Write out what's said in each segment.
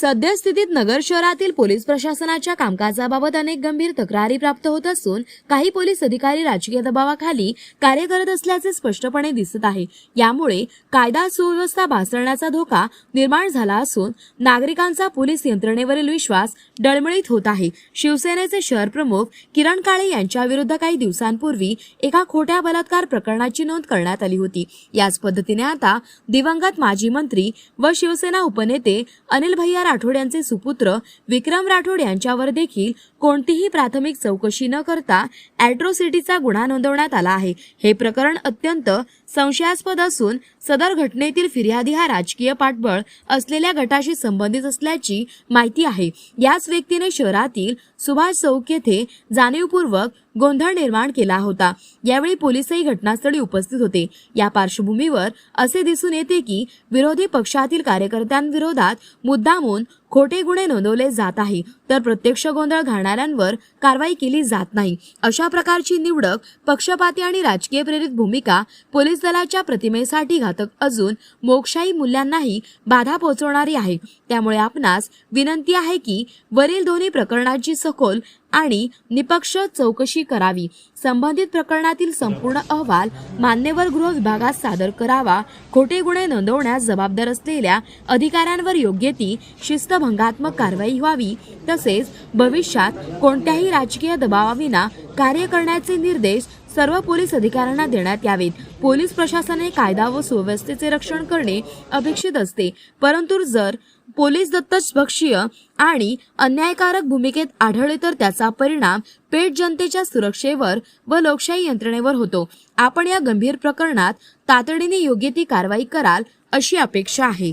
सद्यस्थितीत नगर शहरातील पोलीस प्रशासनाच्या कामकाजाबाबत अनेक गंभीर तक्रारी प्राप्त होत असून काही पोलीस अधिकारी राजकीय दबावाखाली कार्य करत असल्याचे स्पष्टपणे दिसत आहे. यामुळे कायदा सुव्यवस्था भासळण्याचा धोका निर्माण झाला असून नागरिकांचा पोलीस यंत्रणेवरील विश्वास डळमळीत होत आहे. शिवसेनेचे शहर प्रमुख किरण काळे यांच्या विरुद्ध काही दिवसांपूर्वी एका खोट्या बलात्कार प्रकरणाची नोंद करण्यात आली होती. याच पद्धतीने आता दिवंगत माजी मंत्री व शिवसेना उपनेते अनिल भैया राठोड यांचे सुपुत्र विक्रम राठोड यांच्यावर देखील कोणतीही प्राथमिक चौकशी न करता अॅट्रोसिटीचा गुन्हा नोंदवण्यात आला आहे. हे प्रकरण अत्यंत संशयास्पद असून सदर घटनेतील फिर्यादी हा राजकीय पाठबळ असलेल्या गटाशी संबंधित असल्याची माहिती आहे. याच व्यक्तीने शहरातील सुभाष चौक येथे जाणीवपूर्वक गोंधळ निर्माण केला होता. यावेळी पोलीसही घटनास्थळी उपस्थित होते. या पार्श्वभूमीवर असे दिसून येते की विरोधी पक्षातील कार्यकर्त्यांविरोधात मुद्दामून खोटे गुन्हे नोंदवले जात आहे तर प्रत्यक्ष गोंधळ घालणाऱ्यांवर कारवाई केली जात नाही. अशा प्रकारची निवडक पक्षपाती आणि राजकीय प्रेरित भूमिका पोलीस दलाच्या प्रतिमेसाठी घातक अजून मोकशाही मूल्यांनाही बाधा पोहोचवणारी आहे. त्यामुळे आपणास विनंती आहे की वरील दोन्ही प्रकरणाची सखोल आणि निपक्ष चौकशी करावी. संबंधित प्रकरणातील संपूर्ण अहवाल मान्यवर गृह विभागात सादर करावा खोटे गुन्हे नोंदवण्यास जबाबदार असलेल्या अधिकाऱ्यांवर योग्य ती शिस्तभंगात्मक कारवाई व्हावी तसेच भविष्यात कोणत्याही राजकीय दबावाविना कार्य करण्याचे निर्देश सर्व पोलीस अधिकाऱ्यांना देण्यात यावेत. पोलीस प्रशासनाने कायदा व सुव्यवस्थेचे रक्षण करणे अपेक्षित असते. परंतु जर पोलीस दत्तभक्षीय आणि अन्यायकारक भूमिकेत आढळले तर त्याचा परिणाम पेट जनतेच्या सुरक्षेवर व लोकशाही यंत्रणेवर होतो. आपण या गंभीर प्रकरणात तातडीने योग्य ती कारवाई कराल अशी अपेक्षा आहे.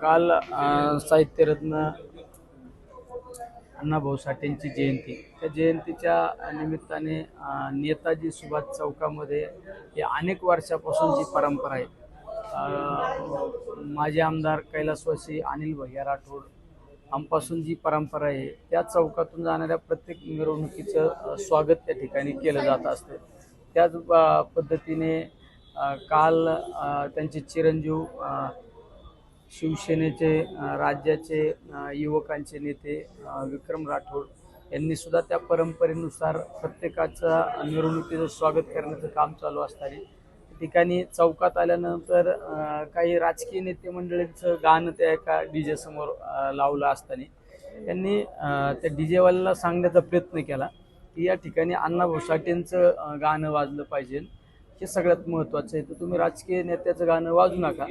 काल साहित्यरत्न अण्णाभाऊ साठेंची जयंती. त्या जयंतीच्या निमित्ताने नेताजी सुभाष चौकामध्ये ही अनेक वर्षापासून जी परंपरा आहे. माजी आमदार कैलासवासी अनिल भैया राठोड आमपासून जी परंपरा आहे त्या चौकातून जाणाऱ्या प्रत्येक मिरवणुकीचं स्वागत त्या ठिकाणी केलं जात असतं. त्याच पद्धतीने काल त्यांचे चिरंजीव शिवसेनेचे राज्याचे युवकांचे नेते विक्रम राठोड यांनी सुद्धा त्या परंपरेनुसार प्रत्येकाचा मिरवणुकीचं स्वागत करण्याचं काम चालू असताना ठिकाणी चौकात आल्यानंतर काही राजकीय नेते मंडळींचं गाणं त्या एका डी जे समोर लावलं असताना. त्यांनी त्या डी जेवाल्याला सांगण्याचा प्रयत्न केला की या ठिकाणी अण्णाभाऊ साठेंचं गाणं वाजलं पाहिजे. हे सगळ्यात महत्त्वाचं आहे. तर तुम्ही राजकीय नेत्याचं गाणं वाजू नका.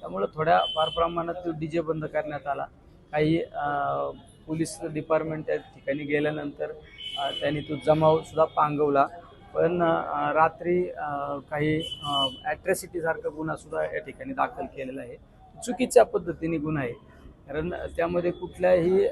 त्यामुळं थोड्या फार प्रमाणात तो डी जे बंद करण्यात आला. काही पोलीस डिपार्टमेंट त्या ठिकाणी गेल्यानंतर त्यांनी तो जमावसुद्धा पांगवला. पण रात्री काही ॲट्रॅसिटीसारखा गुन्हासुद्धा या ठिकाणी दाखल केलेला आहे. चुकीच्या पद्धतीने गुन्हा आहे. कारण त्यामध्ये कुठल्याही